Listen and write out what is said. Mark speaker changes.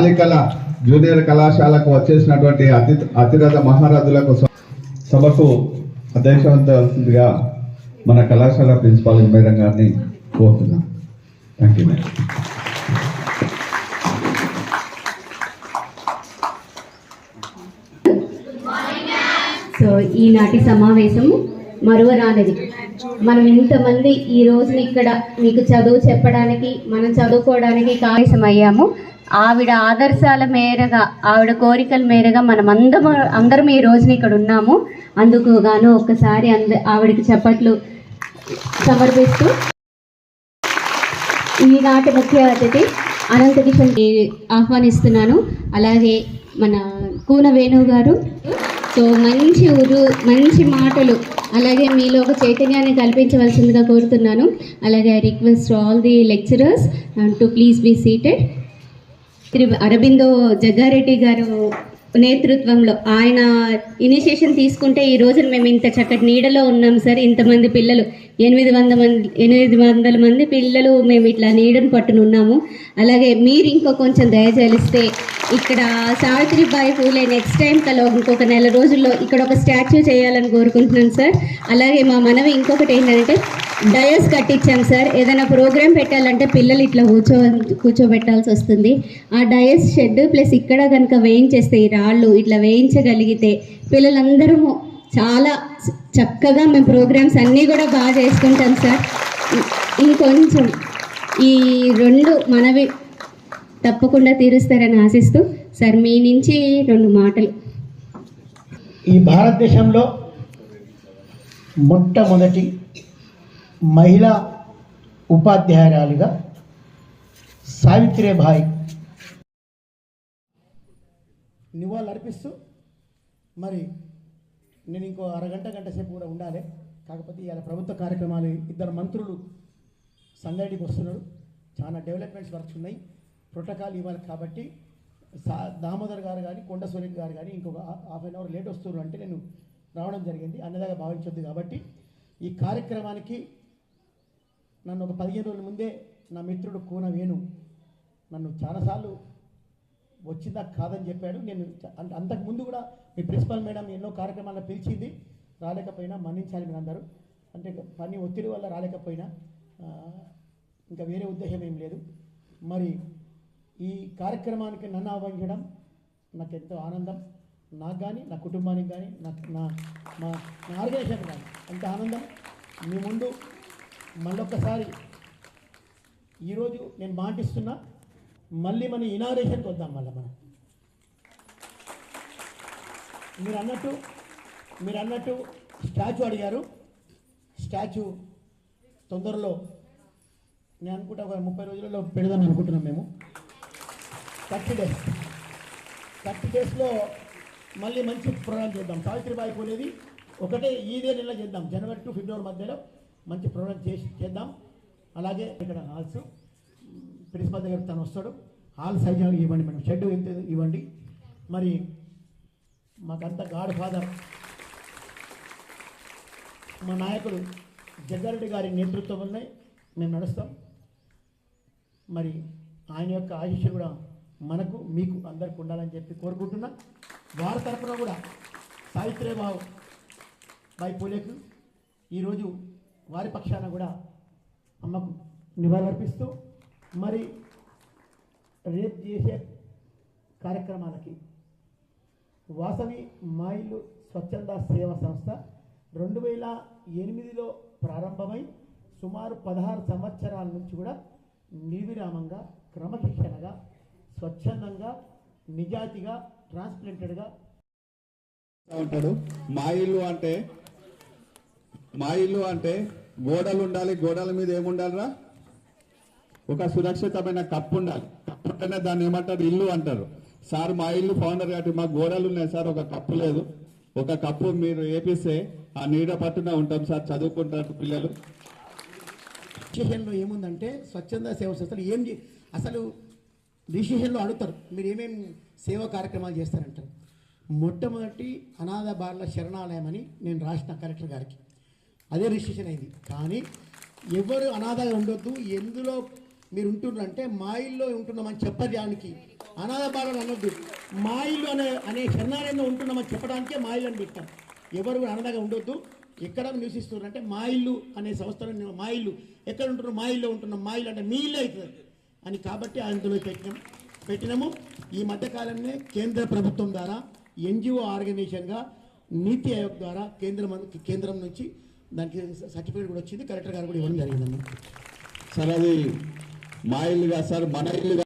Speaker 1: బాలికల జూనియర్ కళాశాలకు వచ్చేసినటువంటి అతి అతిరథ మహారథులకు సభకు అధ్యక్షవంతంగా మన కళాశాల ప్రిన్సిపాల్ మేడం గారిని కోరుతున్నాం. థ్యాంక్ యూ మేడం
Speaker 2: సో ఈనాటి సమావేశము మరువరానిది. మనం ఇంతమంది ఈ రోజున ఇక్కడ మీకు చదువు చెప్పడానికి మనం చదువుకోవడానికి కావేశం అయ్యాము ఆవిడ ఆదర్శాల మేరగా ఆవిడ కోరికల మేరగా మనం అందరం అందరం ఈ రోజున ఇక్కడ ఉన్నాము. అందుకు గాను ఒక్కసారి అంద ఆవిడకి చప్పట్లు సమర్పిస్తూ ఈనాటి ముఖ్య అతిథి అనంత కిషన్ ఆహ్వానిస్తున్నాను. అలాగే మన కూన వేణు గారు. సో మంచి ఉరు మంచి మాటలు అలాగే మీలో ఒక చైతన్యాన్ని కల్పించవలసిందిగా కోరుతున్నాను. అలాగే I request all the lecturers to please be seated. Shri Aurobindo Jaggareddy గారు నేతృత్వంలో ఆయన ఇనిషియేషన్ తీసుకుంటే ఈ రోజున మేము ఇంత చక్కటి నీడలో ఉన్నాం సార్ ఇంతమంది పిల్లలు. ఎనిమిది వంద మంది ఎనిమిది వందల మంది పిల్లలు మేము ఇట్లా నీడను పట్టును ఉన్నాము అలాగే మీరు ఇంకో కొంచెం దయచేలిస్తే ఇక్కడ సావిత్రిబాయి పూలే నెక్స్ట్ టైం కల ఇంకొక నెల రోజుల్లో ఇక్కడ ఒక స్టాచ్యూ చేయాలని కోరుకుంటున్నాను సార్. అలాగే మా మనవి ఇంకొకటి ఏంటంటే డయస్ కట్టించాం సార్. ఏదైనా ప్రోగ్రామ్ పెట్టాలంటే పిల్లలు ఇట్లా కూర్చో కూర్చోబెట్టాల్సి వస్తుంది. ఆ డయస్ షెడ్ ప్లస్ ఇక్కడ కనుక వేయించేస్తే ఈ రాళ్ళు ఇట్లా వేయించగలిగితే పిల్లలందరము చాలా చక్కగా మేము ప్రోగ్రామ్స్ అన్నీ కూడా బాగా చేసుకుంటాం సార్. ఇంకొంచెం ఈ రెండు మనవి తప్పకుండా తీరుస్తారని ఆశిస్తూ సార్ మీ నుంచి రెండు మాటలు.
Speaker 3: ఈ భారతదేశంలో మొట్టమొదటి మహిళా ఉపాధ్యాయురాలిగా సావిత్రిబాయి నివాళులు అర్పిస్తూ మరి నేను ఇంకో అరగంట గంట సేపు కూడా ఉండాలి. కాకపోతే ఇవాళ ప్రభుత్వ కార్యక్రమాలు ఇద్దరు మంత్రులు సంగారెడ్డికి వస్తున్నారు. చాలా డెవలప్మెంట్స్ వర్క్స్ ఉన్నాయి. ప్రోటోకాల్ ఇవ్వాలి కాబట్టి సా దామోదర్ గారు కానీ కొండ సూర్య గారు కానీ ఇంకొక హాఫ్ అన్ అవర్ లేట్ వస్తున్నారు అంటే నేను రావడం జరిగింది. అన్నదాగా భావించొద్దు కాబట్టి ఈ కార్యక్రమానికి నన్ను ఒక పదిహేను రోజుల ముందే నా మిత్రుడు కూన వేణు నన్ను చాలాసార్లు వచ్చిందా కాదని చెప్పాడు. నేను అంతకుముందు అంతకు ముందు కూడా మీ ప్రిన్సిపల్ మేడం ఎన్నో కార్యక్రమాల్లో పిలిచింది. రాలేకపోయినా మన్నించాలి మీరు అందరూ అంటే పని ఒత్తిడి వల్ల రాలేకపోయినా ఇంకా వేరే ఉద్దేశం ఏం లేదు. మరి ఈ కార్యక్రమానికి నన్ను ఆహ్వానించడం నాకు ఎంతో ఆనందం. నాకు కానీ నా కుటుంబానికి కానీ నాకు నా మా నా ఆర్గనైజేషన్ కానీ ఎంత ఆనందం. మీ ముందు మళ్ళొక్కసారి ఈరోజు నేను మాటిస్తున్నా మళ్ళీ మన ఇనాగ్రేషన్కి వద్దాం మళ్ళీ మనం. మీరు అన్నట్టు మీరు అన్నట్టు స్టాచ్యూ అడిగారు. స్టాచ్యూ తొందరలో నేను అనుకుంటా ఒక ముప్పై రోజులలో పెడదాం అనుకుంటున్నాం మేము. Thirty days. థర్టీ డేస్లో మళ్ళీ మంచి ప్రోగ్రామ్ చేద్దాం. సావిత్రిబాయి పూలేది ఒకటే ఈదే నెల చేద్దాం. జనవరి టు ఫిబ్రవరి మధ్యలో మంచి ప్రోగ్రామ్ చేసి చేద్దాం. అలాగే ఇక్కడ హాల్స్ ప్రిన్సిపల్ దగ్గర తను వస్తాడు. హాల్ సైజ్ ఇవ్వండి మేడం. షెడ్ ఎంత ఇవ్వండి. మరి మాకంతా గాడ్ ఫాదర్ మా నాయకుడు జగ్గారెడ్డి గారి నేతృత్వంలోనే మేము నడుస్తాం. మరి ఆయన యొక్క ఆయుష్యం కూడా మనకు మీకు అందరికి ఉండాలని చెప్పి కోరుకుంటున్నా. వారి తరఫున కూడా సావిత్రిబాబు బాయి పూలేకు. ఈరోజు వారి పక్షాన కూడా అమ్మకు నివాళులర్పిస్తూ మరి రేపు చేసే కార్యక్రమాలకి వాసవి మాయిలు స్వచ్ఛంద సేవా సంస్థ రెండు వేల ఎనిమిదిలో ప్రారంభమై సుమారు పదహారు సంవత్సరాల నుంచి కూడా నిర్విరామంగా క్రమశిక్షణగా స్వచ్ఛందంగా నిజాతిగా ట్రాన్స్ప్లాంటెడ్గా
Speaker 1: ఉంటాడు. మా ఇల్లు అంటే మా ఇల్లు అంటే గోడలు ఉండాలి గోడల మీద ఏముండాలిరా? ఒక సురక్షితమైన కప్పు ఉండాలి. కప్పు ఉంటేనే దాన్ని ఏమంటారు? ఇల్లు అంటారు. సార్ మా ఇల్లు ఫౌండర్ కాబట్టి మా గోడలు ఉన్నాయి సార్ ఒక కప్పు లేదు. ఒక కప్పు మీరు ఏపిస్తే ఆ నీడ పట్టున ఉంటాం సార్ చదువుకుంటారు పిల్లలు.
Speaker 3: డిసిషన్లో ఏముందంటే స్వచ్ఛంద సేవ సంస్థలు ఏం చే- అసలు డిసిషన్లో అడుగుతారు మీరు ఏమేమి సేవా కార్యక్రమాలు చేస్తారంటారు? మొట్టమొదటి అనాథ బాలల శరణాలయం అని నేను రాసిన కలెక్టర్ గారికి. అదే రిజిస్ట్రేషన్ అయింది. కానీ ఎవరు అనాథగా ఉండొద్దు ఎందులో మీరు ఉంటున్నారంటే మా ఇల్లో ఉంటున్నామని చెప్పడానికి అనాథ బాలలు అనొద్దు. మా ఇల్లు అనే అనే శరణాలయంలో ఉంటున్నామని చెప్పడానికే మా ఇల్లు అని పెట్టాం. ఎవరు కూడా అనాథగా ఉండొద్దు. ఎక్కడ నివసిస్తున్నారు అంటే మా ఇల్లు అనే సంస్థలు మా ఇల్లు. ఎక్కడ ఉంటున్నారు మా ఇల్లు ఉంటున్నాం మా ఇల్లు అంటే మీ ఇల్లు అవుతుంది అని కాబట్టి అందులో పెట్టినాం. పెట్టినాము. ఈ మధ్యకాలంలో కేంద్ర ప్రభుత్వం ద్వారా ఎన్జిఓ ఆర్గనైజేషన్గా నీతి ఆయోగ్ ద్వారా కేంద్రం కేంద్రం నుంచి దానికి సర్టిఫికేట్ కూడా వచ్చింది. కలెక్టర్ గారు కూడా ఇవ్వడం జరిగిందమ్మా.
Speaker 1: సార్ అది మా ఇల్లు కాదు సార్ మన ఇల్లు